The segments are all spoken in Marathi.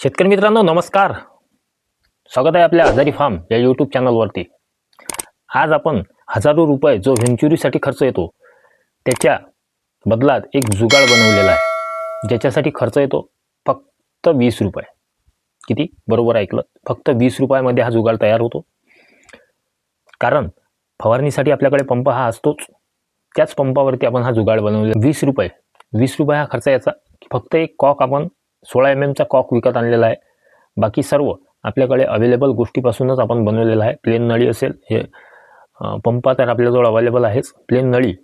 शेतकरी मित्रांनो नमस्कार. स्वागत आहे आपल्या आजारी फार्म या यूट्यूब चॅनलवरती. आज आपण हजारो रुपये जो व्हेंचुरीसाठी खर्च येतो त्याच्या बदलात एक जुगाड बनवलेला आहे. ज्याच्यासाठी खर्च येतो फक्त वीस रुपये. किती? बरोबर ऐकलं. फक्त वीस रुपयामध्ये हा जुगाड तयार होतो. कारण फवारणीसाठी आपल्याकडे पंप हा असतोच. त्याच पंपावरती आपण हा जुगाड बनवलेला वीस रुपये. वीस रुपये हा खर्च याचा. फक्त एक कॉक आपण सोळा एम एमचा कॉक विकत आणलेला आहे. बाकी सर्व आपल्याकडे अवेलेबल गोष्टीपासूनच आपण बनवलेलं आहे. प्लेन नळी असेल हे पंपा तर आपल्याजवळ अवेलेबल आहेच. प्लेन नळी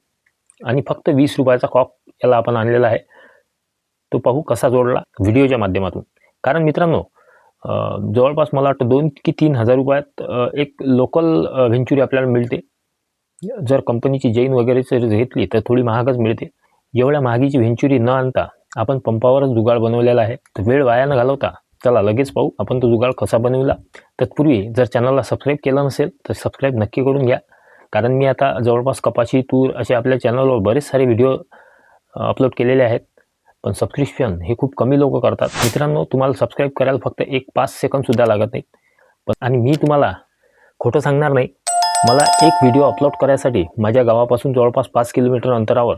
आणि फक्त वीस रुपयाचा कॉक याला आपण आणलेला आहे. तो पाहू कसा जोडला व्हिडिओच्या माध्यमातून. कारण मित्रांनो जवळपास मला वाटतं दोन की तीन हजार रुपयात एक लोकल व्हेंचुरी आपल्याला मिळते. जर कंपनीची जैन वगैरे जर घेतली तर थोडी महागच मिळते. एवढ्या महागीची व्हेंचुरी न आणता आपण पंपावरच जुगाड बनवलेला आहे. तर वेळ वाया न घालवता. चला लगेच पाहू. आपण तो जुगाड कसा बनविला? तत्पूर्वी जर चॅनलला सबस्क्राईब केलं नसेल तर सबस्क्राईब नक्की करून घ्या. कारण मी आता जवळपास कपाशी तूर असे आपल्या चॅनलवर बरेच सारे व्हिडिओ अपलोड केलेले आहेत. पण सबस्क्रिप्शन हे खूप कमी लोक करतात. मित्रांनो तुम्हाला सबस्क्राईब करायला फक्त एक पाच सेकंदसुद्धा लागत नाही पण आणि मी तुम्हाला खोटं सांगणार नाही. मला एक व्हिडिओ अपलोड करायसाठी माझ्या गावापासून जवळपास पाच किलोमीटर अंतरावर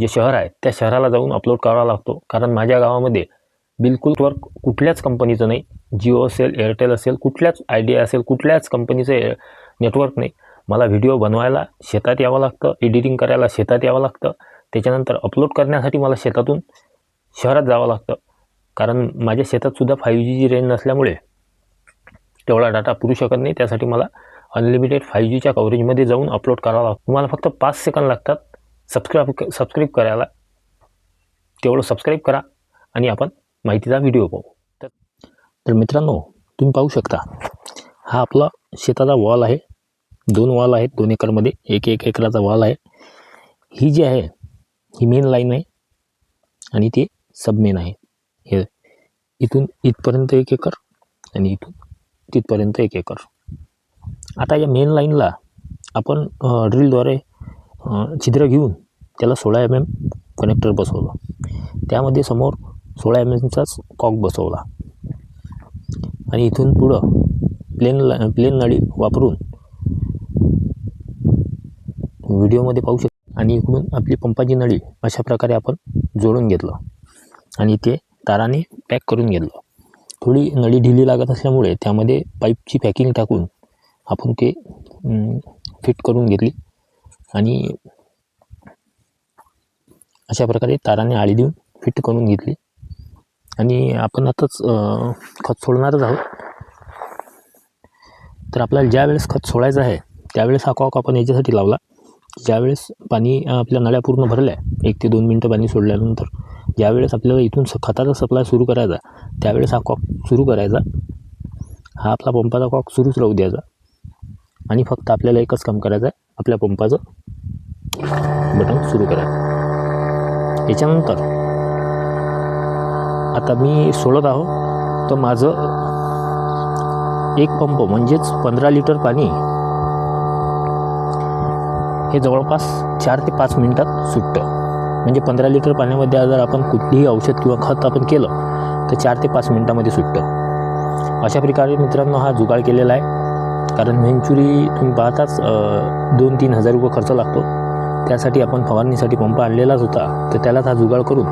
जे शहर आहे त्या शहराला जाऊन अपलोड करावा लागतो. कारण माझ्या गावामध्ये बिलकुल वर्क कुठल्याच कंपनीचं नाही. जिओ असेल एअरटेल असेल कुठल्याच आयडिया असेल कुठल्याच कंपनीचं नेटवर्क नाही. मला व्हिडिओ बनवायला शेतात यावं लागतं एडिटिंग करायला शेतात यावं लागतं. त्याच्यानंतर अपलोड करण्यासाठी मला शेतातून शहरात जावं लागतं. कारण माझ्या शेतातसुद्धा फाईव्ह जीची रेंज नसल्यामुळे तेवढा डाटा पुरू शकत नाही. त्यासाठी मला अनलिमिटेड फाईव्ह जीच्या कव्हरेजमध्ये जाऊन अपलोड करावं लागतं. तुम्हाला फक्त पाच सेकंद लागतात. सबस्क्राईब सबस्क्राईब करायला तेवढं सबस्क्राईब करा आणि आपण माहितीचा व्हिडिओ पाहू. तर तर मित्रांनो तुम्ही पाहू शकता हा आपला शेताचा वॉल आहे. दोन वॉल आहेत दोन एकरमध्ये एक एक एकराचा वॉल आहे. ही जी आहे ही मेन लाईन आहे आणि ती सबमेन आहे. हे इथून इथपर्यंत एक एकर आणि इथून तिथपर्यंत एक एकर. आता या मेन लाईनला आपण ड्रिलद्वारे छिद्र घेऊन त्याला सोळा एम एम कनेक्टर बसवलं. त्यामध्ये समोर सोळा एम एमचाच कॉक बसवला. आणि इथून पुढं प्लेन ला प्लेन नळी वापरून व्हिडिओमध्ये पाहू शकतो. आणि इकडून आपली पंपाची नळी अशा प्रकारे आपण जोडून घेतलं. आणि ते ताराने पॅक करून घेतलं. थोडी नळी ढिली लागत असल्यामुळे त्यामध्ये पाईपची पॅकिंग टाकून आपण ते फिट करून घेतली. आणि अशा प्रकारे ताराने आळी देऊन फिट करून घेतली. आणि आपण आताच खत सोडणारच आहोत. तर आपल्याला ज्या वेळेस खत सोडायचं आहे त्यावेळेस हा कॉक आपण याच्यासाठी लावला. ज्यावेळेस पाणी आपल्या नळ्या पूर्ण भरल्या एक ते दोन मिनटं पाणी सोडल्यानंतर ज्यावेळेस आपल्याला इथून स खताचा सप्लाय सुरू करायचा त्यावेळेस हा कॉक सुरू करायचा. हा आपला पंपाचा कॉक सुरूच राहू द्यायचा. आणि फक्त आपल्याला एकच काम करायचं आहे आपल्या पंपाचं बटन सुरू करायचं. याच्यानंतर आता मी सोडत आहो तर माझं एक पंप म्हणजेच पंधरा लिटर पाणी हे जवळपास चार ते पाच मिनटात सुटतं. म्हणजे पंधरा लिटर पाण्यामध्ये जर आपण कुठलीही औषध किंवा खत आपण केलं तर चार ते पाच मिनटामध्ये सुटतं. अशा प्रकारे मित्रांनो हा जुगाड केलेला आहे. कारण व्हेंचुरी तुम्ही पाहताच दोन तीन हजार रुपये खर्च लागतो. त्यासाठी आपण फवारणीसाठी पंप आणलेलाच होता तर त्यालाच हा जुगाड करून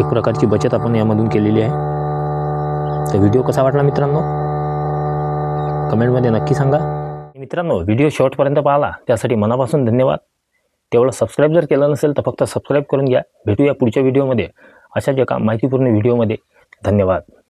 एक प्रकारची बचत आपण यामधून केलेली आहे. तर व्हिडिओ कसा वाटला मित्रांनो? कमेंटमध्ये नक्की सांगा. मित्रांनो व्हिडिओ शॉर्टपर्यंत पाहिला त्यासाठी मनापासून धन्यवाद. तेवढं सबस्क्राईब जर केलं नसेल तर फक्त सबस्क्राईब करून घ्या. भेटूया पुढच्या व्हिडिओमध्ये. अशाच एका माहितीपूर्ण व्हिडिओमध्ये. धन्यवाद.